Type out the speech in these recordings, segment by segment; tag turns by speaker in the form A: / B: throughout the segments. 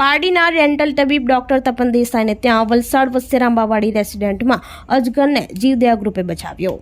A: પારડીના rental તબીબ doctor Tapan દેસાઈને ત્યાં વલસાડ વસ્તેરાંબાવાડી રેસિડેન્ટમાં અજગરને જીવદયા ગ્રુપે બચાવ્યો.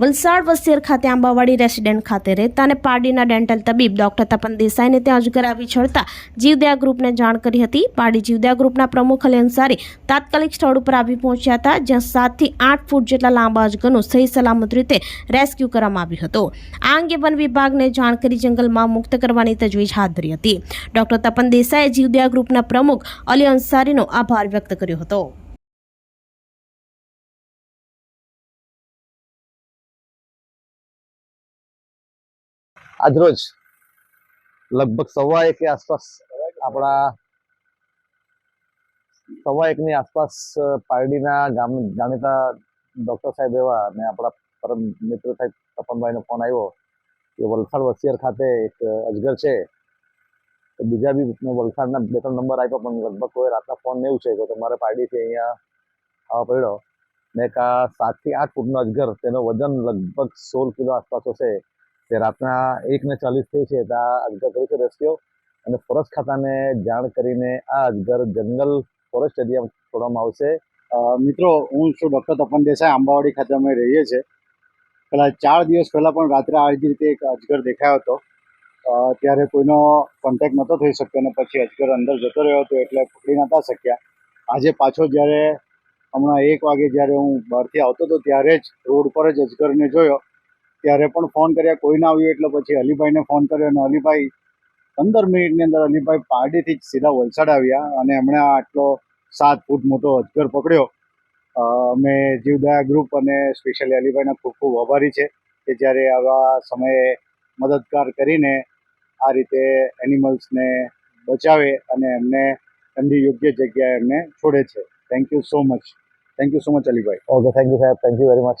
A: વલસાડ વસ્તીર ખાતે આંબાવાડી રેસિડેન્ટ ખાતે રહેતા અને પારડીના ડેન્ટલ તબીબ ડોક્ટર તપન દેસાઈને ત્યાં અજગર આવી ચડતા જીવદયા ગ્રુપને જાણ કરી હતી. પારડી જીવદયા ગ્રુપના પ્રમુખ અલી અંસારી તાત્કાલિક સ્થળ ઉપર આવી પહોંચ્યા હતા, જ્યાં સાતથી આઠ ફૂટ જેટલા લાંબા અજગરનું સહી સલામત રીતે રેસ્ક્યુ કરવામાં આવ્યું હતું. આ અંગે વન વિભાગને જાણ કરી જંગલમાં મુક્ત કરવાની તજવીજ હાથ ધરી હતી. ડોક્ટર તપન દેસાઈએ જીવદયા ગ્રુપના પ્રમુખ અલી અંસારીનો આભાર વ્યક્ત કર્યો હતો.
B: આજરોજ લગભગ સવા એક આસપાસ આપણા સવા એકની આસપાસ પારડીના ગામ, જાણીતા ડોક્ટર સાહેબ એવા અને આપણા પરમ મિત્ર સાહેબ તપનભાઈનો ફોન આવ્યો કે વલસાડ વસિયર ખાતે એક અજગર છે. બીજા બી મેં વલસાડના બે ત્રણ નંબર આપ્યો, પણ લગભગ કોઈ રાતના ફોન એવું છે. કે તમારે પારડીથી અહીંયા આવવા પડ્યો. ને એક સાતથી આઠ ફૂટનો અજગર, તેનું વજન લગભગ સોળ કિલો આસપાસ હશે. તે રાતના એક ને ચાલીસ થઈ છે ત્યાં અજગર છે રેસ્ક્યુ અને ફોરેસ્ટ ખાતાને જાણ કરીને આ અજગર જંગલ ફોરેસ્ટ એરિયા છોડવામાં આવશે.
C: મિત્રો, હું છું ડૉક્ટર તપન દેસાઈ, આંબાવાડી ખાતે અમે રહીએ છીએ. પેલા ચાર દિવસ પહેલાં પણ રાત્રે આ જ રીતે એક અજગર દેખાયો હતો. ત્યારે કોઈનો કોન્ટેક્ટ નહોતો થઈ શક્યો અને પછી અજગર અંદર જતો રહ્યો હતો એટલે પકડી નહોતા શક્યા. આજે પાછો જ્યારે હમણાં એક વાગે જ્યારે હું બહારથી આવતો હતો, ત્યારે જ રોડ પર જ અજગરને જોયો. ત્યારે પણ ફોન કર્યા, કોઈ ના આવ્યું એટલે પછી અલીભાઈને ફોન કર્યો અને અલીભાઈ પંદર મિનિટની અંદર અલીભાઈ પારડીથી જ સીધા વલસાડ આવ્યા અને એમણે આટલો સાત ફૂટ મોટો અજગર પકડ્યો. અમે જીવદયા ગ્રુપ અને સ્પેશિયલી અલીભાઈના ખૂબ ખૂબ આભારી છે કે જ્યારે આવા સમયે મદદગાર કરીને આ રીતે એનિમલ્સને બચાવે અને એમને એમની યોગ્ય જગ્યાએ એમને છોડે છે. Thank you so much thank you so much Alibhai.
B: Okay thank you સાહેબ થેન્ક યુ વેરી મચ